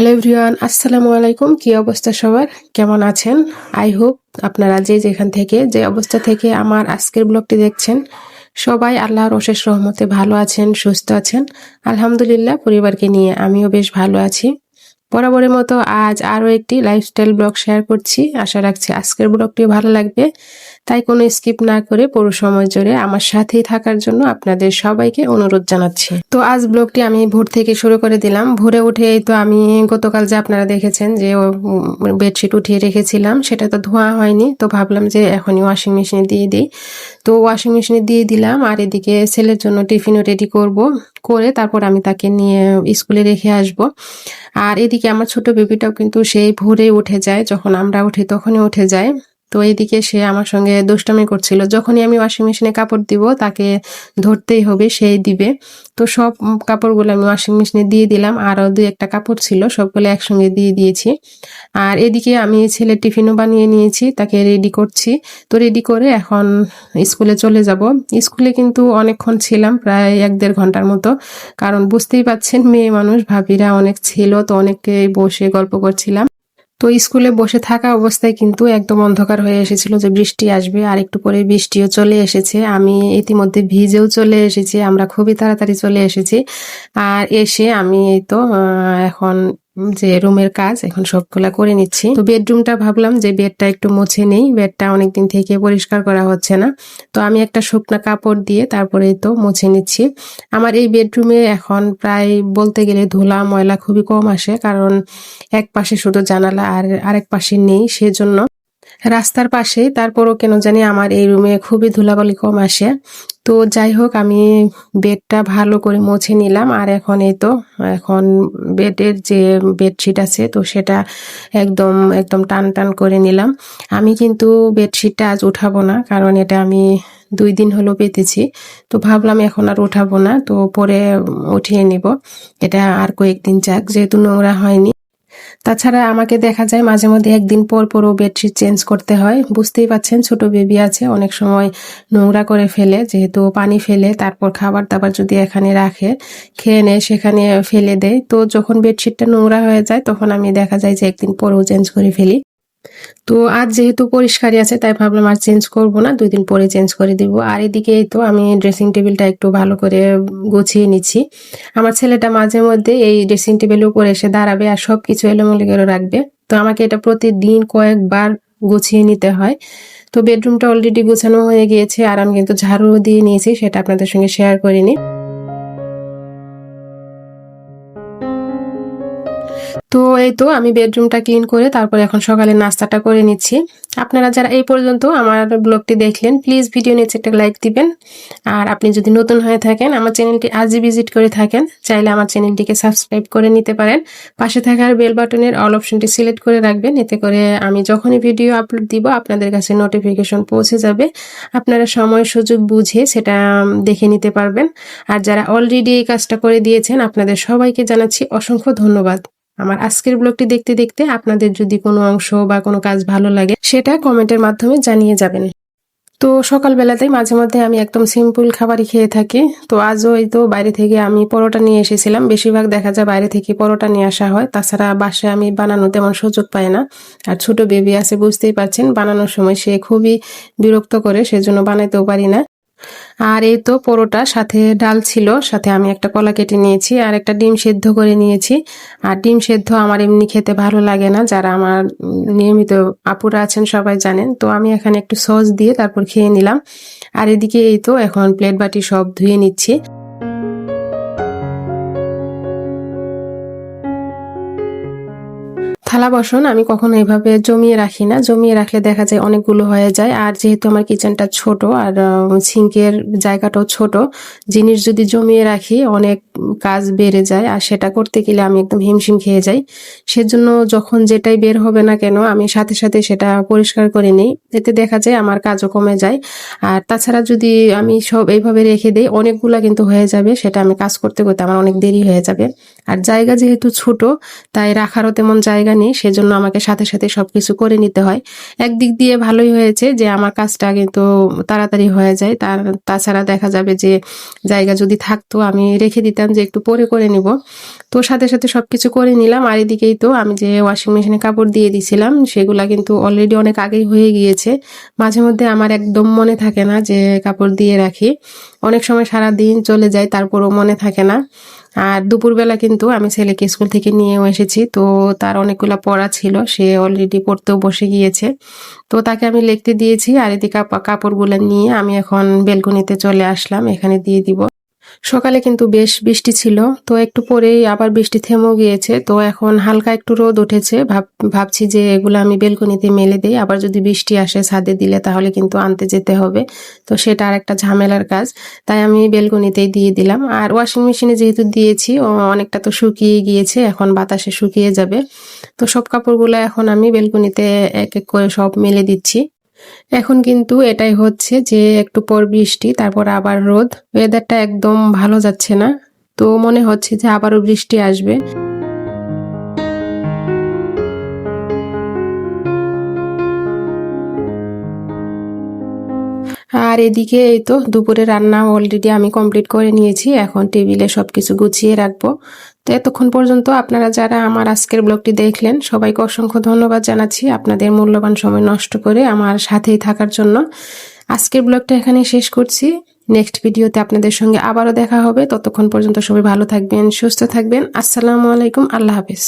Hello everyone, আসসালামু আলাইকুম। কি অবস্থা সবার? কেমন আছেন? আই হোপ আপনারা যে যেখান থেকে, যে অবস্থা থেকে আমার আজকের ব্লগটি দেখছেন, সবাই আল্লাহর অশেষ রহমতে ভালো আছেন, সুস্থ আছেন। আলহামদুলিল্লাহ, পরিবারকে নিয়ে আমিও বেশ ভালো আছি। বরাবরের মতো আজ আরও একটি লাইফস্টাইল ব্লগ শেয়ার করছি। আশা রাখছি আজকের ব্লগটি ভালো লাগবে। তাই কোনো স্কিপ না করে পুরো সময় জুড়ে আমার সাথেই থাকার জন্য আপনাদের সবাইকে অনুরোধ জানাচ্ছি। তো আজ ব্লগটি আমি ভোর থেকে শুরু করে দিলাম। ভোরে উঠে তো আমি গতকাল যে আপনারা দেখেছেন যে বেডশিট উঠিয়ে রেখেছিলাম, সেটা তো ধোয়া হয়নি। তো ভাবলাম যে এখনই ওয়াশিং মেশিনে দিয়ে দিই। তো ওয়াশিং মেশিনে দিয়ে দিলাম আর এদিকে ছেলের জন্য টিফিনও রেডি করব। করে তারপর আমি তাকে নিয়ে স্কুলে রেখে আসব। আর এদিকে আমার ছোট বেবিটাও কিন্তু সেই ভোরে উঠে যায়। যখন আমরা উঠি তখনই উঠে যায়। তো এইদিকে সে আমার সঙ্গে দুষ্টামি করছিল। যখনই আমি ওয়াশিং মেশিনে কাপড় দিব, তাকে ধরতেই হবে, সেই দিবে। তো সব কাপড়গুলো আমি ওয়াশিং মেশিনে দিয়ে দিলাম, আরও দুই একটা কাপড় ছিল, সবগুলো একসঙ্গে দিয়ে দিয়েছি। আর এদিকে আমি ছেলের টিফিনও বানিয়ে নিয়েছি, তাকে রেডি করছি। তো রেডি করে এখন স্কুলে চলে যাব। স্কুলে কিন্তু অনেকক্ষণ ছিলাম, প্রায় এক দেড় ঘণ্টার মতো। কারণ বুঝতেই পাচ্ছেন, মেয়ে মানুষ, ভাবিরা অনেক ছিল, তো অনেককে বসে গল্প করছিলাম। তো স্কুলে বসে থাকা অবস্থায় কিন্তু একদম অন্ধকার হয়ে এসেছিল যে বৃষ্টি আসবে, আর একটু পরে বৃষ্টিও চলে এসেছে। আমি ইতিমধ্যে ভিজেও চলে এসেছি, আমরা খুবই তাড়াতাড়ি চলে এসেছি। আর এসে আমি এই তো এখন যে রুমের কাজ, এখন সবগুলা করে নিচ্ছি। তো বেডরুমটা ভাবলাম যে বেডটা একটু মুছে নেই, বেডটা অনেকদিন থেকে পরিষ্কার করা হচ্ছে না। তো আমি একটা শুকনো কাপড় দিয়ে তারপরে তো মুছে নিচ্ছি। আমার এই বেডরুমে এখন প্রায় বলতে গেলে ধুলা, ময়লা খুবই কম আসে, কারণ এক পাশে শুধু জানালা আর আরেক পাশে নেই, সেজন্য রাস্তার পাশে তারপরও কেন জানি আমার এই রুমে খুবই ধুলাবালি কম আসে। তো যাই হোক, আমি বেডটা ভালো করে মুছে নিলাম। আর এখন এই তো, এখন বেডের যে বেডশিট আছে, তো সেটা একদম একদম টান টান করে নিলাম। আমি কিন্তু বেডশিটটা আজ উঠাবো না, কারণ এটা আমি দুই দিন হলো পেতেছি। তো ভাবলাম এখন আর উঠাবো না, তো পরে উঠিয়ে নিব। এটা আর কয়েকদিন যাক, যেহেতু নোংরা হয়নি। তাছাড়া আমাকে দেখা যায় মাঝে মধ্যে একদিন পর পরও বেডশিট চেঞ্জ করতে হয়। বুঝতেই পাচ্ছেন, ছোট বেবি আছে, অনেক সময় নোংরা করে ফেলে, যেহেতু পানি ফেলে, তারপর খাবার দাবার যদি এখানে রাখে, খেয়ে নেয়, সেখানে ফেলে দেয়। তো যখন বেডশিটটা নোংরা হয়ে যায়, তখন আমি দেখা যায় যে একদিন পরেও চেঞ্জ করে ফেলি। তো আজ যেহেতু পরিষ্কারই আছে, তাই ভাবলাম আর চেঞ্জ করব না, দুই দিন পরে চেঞ্জ করে দিব। আর এদিকে তো আমি ড্রেসিং টেবিলটা একটু ভালো করে গুছিয়ে নিচ্ছি। আমার ছেলেটা মাঝে মধ্যে এই ড্রেসিং টেবিলের উপরে এসে দাঁড়াবে আর সব কিছু এলোমেলো রাখবে। তো আমাকে এটা প্রতিদিন কয়েকবার গুছিয়ে নিতে হয়। তো বেডরুমটা অলরেডি গুছানো হয়ে গিয়েছে, আর আমি কিন্তু ঝাড়ু দিয়ে নিয়েছি, সেটা আপনাদের সঙ্গে শেয়ার করিনি। তো এই তো আমি বেডরুমটা ক্লিন করে তারপর এখন সকালে নাস্তাটা করে নিচ্ছি। আপনারা যারা এই পর্যন্ত আমার ব্লগটি দেখলেন প্লিজ ভিডিও নিচে একটা লাইক দিবেন। আর আপনি যদি নতুন হয়ে থাকেন, আমার চ্যানেলটি আজই ভিজিট করে থাকেন, চাইলে আমার চ্যানেলটিকে সাবস্ক্রাইব করে নিতে পারেন। পাশে থাকার বেল বাটনের অল অপশনটি সিলেক্ট করে রাখবেন, এতে করে আমি যখনই ভিডিও আপলোড দিব, আপনাদের কাছে নোটিফিকেশন পৌঁছে যাবে। আপনারা সময়, সুযোগ বুঝে সেটা দেখে নিতে পারবেন। আর যারা অলরেডি এই কাজটা করে দিয়েছেন, আপনাদের সবাইকে জানাচ্ছি অসংখ্য ধন্যবাদ। আমার আজকের ব্লগটি দেখতে দেখতে আপনাদের যদি কোনো অংশ বা কোনো কাজ ভালো লাগে, সেটা কমেন্টের মাধ্যমে জানিয়ে যাবেন। তো সকালবেলাতেই মাঝে মধ্যে আমি একদম সিম্পল খাবারই খেয়ে থাকি। তো আজও এই তো বাইরে থেকে আমি পরোটা নিয়ে এসেছিলাম। বেশিরভাগ দেখা যায় বাইরে থেকে পরোটা নিয়ে আসা হয়। তাছাড়া বাসায় আমি বানানো তেমন সুযোগ পাই না। আর ছোট বেবি আছে, বুঝতেই পারছেন, বানানোর সময় সে খুবই বিরক্ত করে, সেজন্য বানাইতেও পারি না। আর এই তো পরোটা, সাথে ডাল ছিল, সাথে আমি একটা কলা কেটে নিয়েছি আর একটা ডিম সেদ্ধ করে নিয়েছি। আর ডিম সেদ্ধ আমার এমনি খেতে ভালো লাগে না, যারা আমার নিয়মিত আপুরা আছেন সবাই জানেন। তো আমি এখানে একটু সস দিয়ে তারপর খেয়ে নিলাম। আর এদিকে এই তো এখন প্লেট বাটি সব ধুয়ে নিচ্ছি। থালা বাসন আমি কখনো এভাবে জমিয়ে রাখি না। জমিয়ে রাখলে দেখা যায় অনেকগুলো হয়ে যায়। আর যেহেতু আমার কিচেনটা ছোট আর সিঙ্কের জায়গাটাও ছোট, জিনিস যদি জমিয়ে রাখি অনেক কাজ বেড়ে যায়। আর সেটা করতে গেলে আমি একদম হিমশিম খেয়ে যাই। সেজন্য যখন যেটাই বের হবে না কেন আমি সাথে সাথে সেটা পরিষ্কার করে নিই। এতে দেখা যায় আমার কাজও কমে যায়। আর তাছাড়া যদি আমি সব এইভাবে রেখে দিই, অনেকগুলা কিন্তু হয়ে যাবে। সেটা আমি কাজ করতে করতে আমার অনেক দেরি হয়ে যাবে। আর জায়গা যেহেতু ছোট, তাই রাখারও তেমন জায়গা নেই, সেজন্য আমাকে সাথে সাথে সব কিছু করে নিতে হয়। একদিক দিয়ে ভালোই হয়েছে যে আমার কাজটা কিন্তু তাড়াতাড়ি হয়ে যায়। তার, তাছাড়া দেখা যাবে যে জায়গা যদি থাকতো, আমি রেখে দিতাম যে একটু পরে করে নিব। তো সাথে সাথে সব কিছু করে নিলাম। আর এদিকেই তো আমি যে ওয়াশিং মেশিনে কাপড় দিয়ে দিছিলাম, সেগুলা কিন্তু অলরেডি অনেক আগেই হয়ে গিয়েছে। মাঝে মধ্যে আমার একদম মনে থাকে না যে কাপড় দিয়ে রাখি। অনেক সময় সারা দিন চলে যায়, তারপরও মনে থাকে না। আর দুপুরবেলা কিন্তু আমি ছেলেকে স্কুল থেকে নিয়েও এসেছি। তো তার অনেকগুলো পড়া ছিল, সে অলরেডি পড়তেও বসে গিয়েছে। তো তাকে আমি লিখতে দিয়েছি আর এদিকে কাপ- কাপড়গুলো নিয়ে আমি এখন বেলকনিতে চলে আসলাম, এখানে দিয়ে দিব। সকালে কিন্তু বেশ বৃষ্টি ছিল, তো একটু পরেই আবার বৃষ্টি থেমেও গিয়েছে, তো এখন হালকা একটু রোদ উঠেছে, ভাব, ভাবছি যে এগুলো আমি বেলকনিতে মেলে দিই, আবার যদি বৃষ্টি আসে ছাদে দিলে তাহলে কিন্তু আনতে যেতে হবে, তো সেটা আর একটা ঝামেলার কাজ, তাই আমি বেলকনিতেই দিয়ে দিলাম, আর ওয়াশিং মেশিনে যেহেতু দিয়েছি অনেকটা তো শুকিয়ে গিয়েছে, এখন বাতাসে শুকিয়ে যাবে, তো সব কাপড়গুলো এখন আমি বেলকনিতে এক এক করে সব মেলে দিচ্ছি। এখন কিন্তু এটাই হচ্ছে যে একটু পর বৃষ্টি, তারপর আবার রোদ। ওয়েদারটা একদম ভালো যাচ্ছে না। তো মনে হচ্ছে যে আবারও বৃষ্টি আসবে। আর এদিকে এই তো দুপুরে রান্না অলরেডি আমি কমপ্লিট করে নিয়েছি। এখন টেবিলে সবকিছু গুছিয়ে রাখব। তো এতক্ষণ পর্যন্ত আপনারা যারা আমার আজকের ব্লগটি দেখলেন, সবাইকে অসংখ্য ধন্যবাদ জানাচ্ছি আপনাদের মূল্যবান সময় নষ্ট করে আমার সাথেই থাকার জন্য। আজকের ব্লগটা এখানে শেষ করছি। নেক্সট ভিডিওতে আপনাদের সঙ্গে আবারও দেখা হবে। ততক্ষণ পর্যন্ত সবাই ভালো থাকবেন, সুস্থ থাকবেন। আসসালামু আলাইকুম, আল্লাহ হাফিজ।